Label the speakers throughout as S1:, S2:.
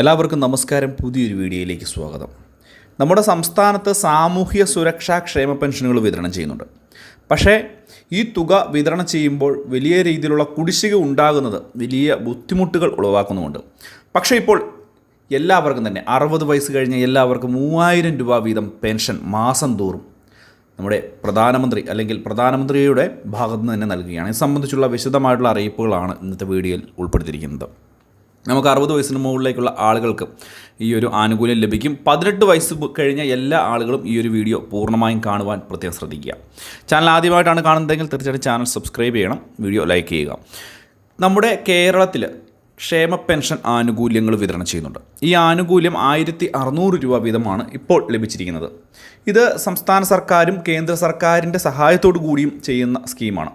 S1: എല്ലാവർക്കും നമസ്കാരം. പുതിയൊരു വീഡിയോയിലേക്ക് സ്വാഗതം. നമ്മുടെ സംസ്ഥാനത്ത് സാമൂഹ്യ സുരക്ഷാ ക്ഷേമ പെൻഷനുകൾ വിതരണം ചെയ്യുന്നുണ്ട്. പക്ഷേ ഈ തുക വിതരണം ചെയ്യുമ്പോൾ വലിയ രീതിയിലുള്ള കുടിശ്ശിക ഉണ്ടാകുന്നത് വലിയ ബുദ്ധിമുട്ടുകൾ ഉളവാക്കുന്നുമുണ്ട്. പക്ഷേ ഇപ്പോൾ എല്ലാവർക്കും തന്നെ അറുപത് വയസ്സ് കഴിഞ്ഞ എല്ലാവർക്കും മൂവായിരം രൂപ വീതം പെൻഷൻ മാസം തോറും നമ്മുടെ പ്രധാനമന്ത്രി അല്ലെങ്കിൽ പ്രധാനമന്ത്രിയുടെ ഭാഗത്തുനിന്ന് തന്നെ നൽകുകയാണ്. ഇത് സംബന്ധിച്ചുള്ള വിശദമായിട്ടുള്ള അറിയിപ്പുകളാണ് ഇന്നത്തെ വീഡിയോയിൽ ഉൾപ്പെടുത്തിയിരിക്കുന്നത്. നമുക്ക് അറുപത് വയസ്സിന് മുകളിലേക്കുള്ള ആളുകൾക്ക് ഈ ഒരു ആനുകൂല്യം ലഭിക്കും. പതിനെട്ട് വയസ്സ് കഴിഞ്ഞ എല്ലാ ആളുകളും ഈ ഒരു വീഡിയോ പൂർണമായും കാണുവാൻ പ്രത്യേകം ശ്രദ്ധിക്കുക. ചാനൽ ആദ്യമായിട്ടാണ് കാണുന്നതെങ്കിൽ തീർച്ചയായിട്ടും ചാനൽ സബ്സ്ക്രൈബ് ചെയ്യണം വീഡിയോ ലൈക്ക് ചെയ്യുക. നമ്മുടെ കേരളത്തിൽ ക്ഷേമ പെൻഷൻ ആനുകൂല്യങ്ങൾ വിതരണം ചെയ്യുന്നുണ്ട്. ഈ ആനുകൂല്യം ആയിരത്തി അറുന്നൂറ് രൂപ വീതമാണ് ഇപ്പോൾ ലഭിച്ചിരിക്കുന്നത്. ഇത് സംസ്ഥാന സർക്കാരും കേന്ദ്ര സർക്കാരിന്റെ സഹായത്തോടു കൂടിയും ചെയ്യുന്ന സ്കീമാണ്.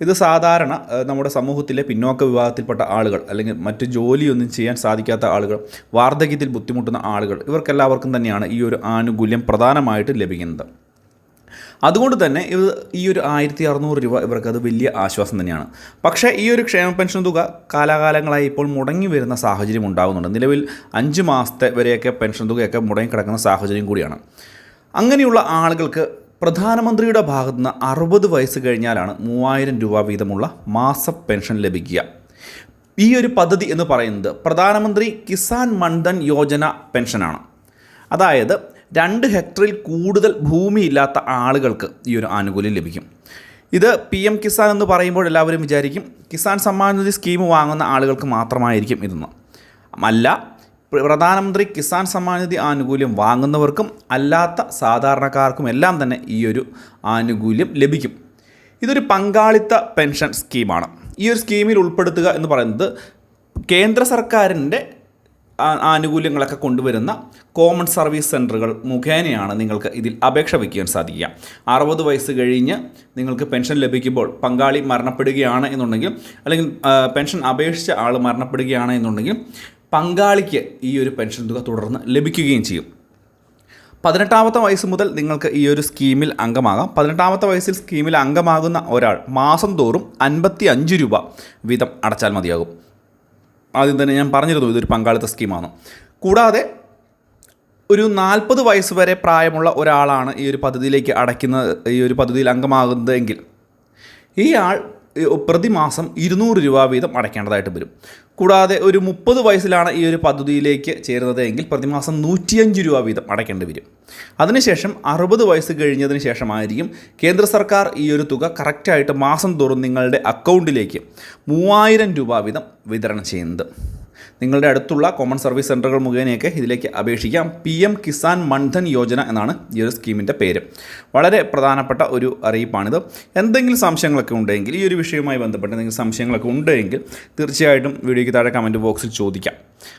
S1: ഇത് സാധാരണ നമ്മുടെ സമൂഹത്തിലെ പിന്നോക്ക വിഭാഗത്തിൽപ്പെട്ട ആളുകൾ അല്ലെങ്കിൽ മറ്റ് ജോലിയൊന്നും ചെയ്യാൻ സാധിക്കാത്ത ആളുകൾ വാർദ്ധക്യത്തിൽ ബുദ്ധിമുട്ടുന്ന ആളുകൾ ഇവർക്കെല്ലാവർക്കും തന്നെയാണ് ഈ ഒരു ആനുകൂല്യം പ്രധാനമായിട്ട് ലഭിക്കുന്നത്. അതുകൊണ്ട് തന്നെ ഇത് ഈ ഒരു ആയിരത്തി അറുന്നൂറ് രൂപ ഇവർക്കത് വലിയ ആശ്വാസം തന്നെയാണ്. പക്ഷേ ഈ ഒരു ക്ഷേമ പെൻഷൻ തുക കാലാകാലങ്ങളായി ഇപ്പോൾ മുടങ്ങി വരുന്ന സാഹചര്യം ഉണ്ടാകുന്നുണ്ട് നിലവിൽ അഞ്ച് മാസത്തെ വരെയൊക്കെ പെൻഷൻ തുകയൊക്കെ മുടങ്ങി കിടക്കുന്ന സാഹചര്യം കൂടിയാണ്. അങ്ങനെയുള്ള ആളുകൾക്ക് പ്രധാനമന്ത്രിയുടെ ഭാഗത്തു നിന്ന് അറുപത് വയസ്സ് കഴിഞ്ഞാലാണ് മൂവായിരം രൂപ വീതമുള്ള മാസ പെൻഷൻ ലഭിക്കുക. ഈ ഒരു പദ്ധതി എന്ന് പറയുന്നത് പ്രധാനമന്ത്രി കിസാൻ മൺധൻ യോജന പെൻഷനാണ്. അതായത് രണ്ട് ഹെക്ടറിൽ കൂടുതൽ ഭൂമിയില്ലാത്ത ആളുകൾക്ക് ഈ ഒരു ആനുകൂല്യം ലഭിക്കും. ഇത് പി എം കിസാൻ എന്ന് പറയുമ്പോൾ എല്ലാവരും വിചാരിക്കും കിസാൻ സമ്മാൻ നിധി സ്കീം വാങ്ങുന്ന ആളുകൾക്ക് മാത്രമായിരിക്കും ഇതെന്ന്. അല്ല പ്രധാനമന്ത്രി കിസാൻ സമ്മാൻ നിധി ആനുകൂല്യം വാങ്ങുന്നവർക്കും അല്ലാത്ത സാധാരണക്കാർക്കും എല്ലാം തന്നെ ഈ ഒരു ആനുകൂല്യം ലഭിക്കും. ഇതൊരു പങ്കാളിത്ത പെൻഷൻ സ്കീമാണ്. ഈ ഒരു സ്കീമിൽ ഉൾപ്പെടുത്തുക എന്ന് പറയുന്നത് കേന്ദ്ര സർക്കാരിന്റെ ആനുകൂല്യങ്ങളൊക്കെ കൊണ്ടുവരുന്ന കോമൺ സർവീസ് സെന്ററുകൾ മുഖേനയാണ് നിങ്ങൾക്ക് ഇതിൽ അപേക്ഷ വയ്ക്കുവാൻ സാധിക്കുക. അറുപത് വയസ്സ് കഴിഞ്ഞ് നിങ്ങൾക്ക് പെൻഷൻ ലഭിക്കുമ്പോൾ പങ്കാളി മരണപ്പെടുകയാണ് എന്നുണ്ടെങ്കിൽ അല്ലെങ്കിൽ പെൻഷൻ അപേക്ഷിച്ച ആൾ മരണപ്പെടുകയാണ് എന്നുണ്ടെങ്കിൽ പങ്കാളിക്ക് ഈ ഒരു പെൻഷൻ തുക തുടർന്ന് ലഭിക്കുകയും ചെയ്യും. പതിനെട്ടാമത്തെ വയസ്സ് മുതൽ നിങ്ങൾക്ക് ഈ ഒരു സ്കീമിൽ അംഗമാകാം. പതിനെട്ടാമത്തെ വയസ്സിൽ സ്കീമിൽ അംഗമാകുന്ന ഒരാൾ മാസം തോറും അൻപത്തി അഞ്ച് രൂപ വീതം അടച്ചാൽ മതിയാകും. ആദ്യം തന്നെ ഞാൻ പറഞ്ഞിരുന്നു ഇതൊരു പങ്കാളിത്ത സ്കീമാണ്. കൂടാതെ ഒരു നാൽപ്പത് വയസ്സ് വരെ പ്രായമുള്ള ഒരാളാണ് ഈ ഒരു പദ്ധതിയിലേക്ക് അടയ്ക്കുന്നത് ഈ ഒരു പദ്ധതിയിൽ അംഗമാകുന്നതെങ്കിൽ ഈ ആൾ പ്രതിമാസം ഇരുന്നൂറ് രൂപ വീതം അടയ്ക്കേണ്ടതായിട്ട് വരും. കൂടാതെ ഒരു മുപ്പത് വയസ്സിലാണ് ഈ ഒരു പദ്ധതിയിലേക്ക് ചേരുന്നത് എങ്കിൽ പ്രതിമാസം നൂറ്റിയഞ്ച് രൂപ വീതം അടയ്ക്കേണ്ടി വരും. അതിനുശേഷം അറുപത് വയസ്സ് കഴിഞ്ഞതിന് ശേഷമായിരിക്കും കേന്ദ്ര സർക്കാർ ഈ ഒരു തുക കറക്റ്റായിട്ട് മാസം തോറും നിങ്ങളുടെ അക്കൗണ്ടിലേക്ക് മൂവായിരം രൂപ വീതം വിതരണം ചെയ്യുന്നത്. നിങ്ങളുടെ അടുത്തുള്ള കോമൺ സർവീസ് സെന്ററുകൾ മുഖേനയൊക്കെ ഇതിലേക്ക് അപേക്ഷിക്കാം. പി എം കിസാൻ മൺധൻ യോജന എന്നാണ് ഈ ഒരു സ്കീമിന്റെ പേര്. വളരെ പ്രധാനപ്പെട്ട ഒരു അറിയിപ്പാണിത്. എന്തെങ്കിലും സംശയങ്ങളൊക്കെ ഉണ്ടെങ്കിൽ ഈ ഒരു വിഷയവുമായി ബന്ധപ്പെട്ട് എന്തെങ്കിലും സംശയങ്ങളൊക്കെ ഉണ്ടെങ്കിൽ തീർച്ചയായിട്ടും വീഡിയോയ്ക്ക് താഴെ കമന്റ് ബോക്സിൽ ചോദിക്കാം.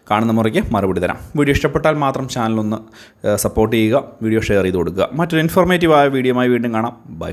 S1: കാണുന്ന മുറയ്ക്ക് മറുപടി തരാം. വീഡിയോ ഇഷ്ടപ്പെട്ടാൽ മാത്രം ചാനലൊന്ന് സപ്പോർട്ട് ചെയ്യുക വീഡിയോ ഷെയർ ചെയ്ത് കൊടുക്കുക. മറ്റൊരു ഇൻഫോർമേറ്റീവായ വീഡിയോയുമായി വീണ്ടും കാണാം. ബൈ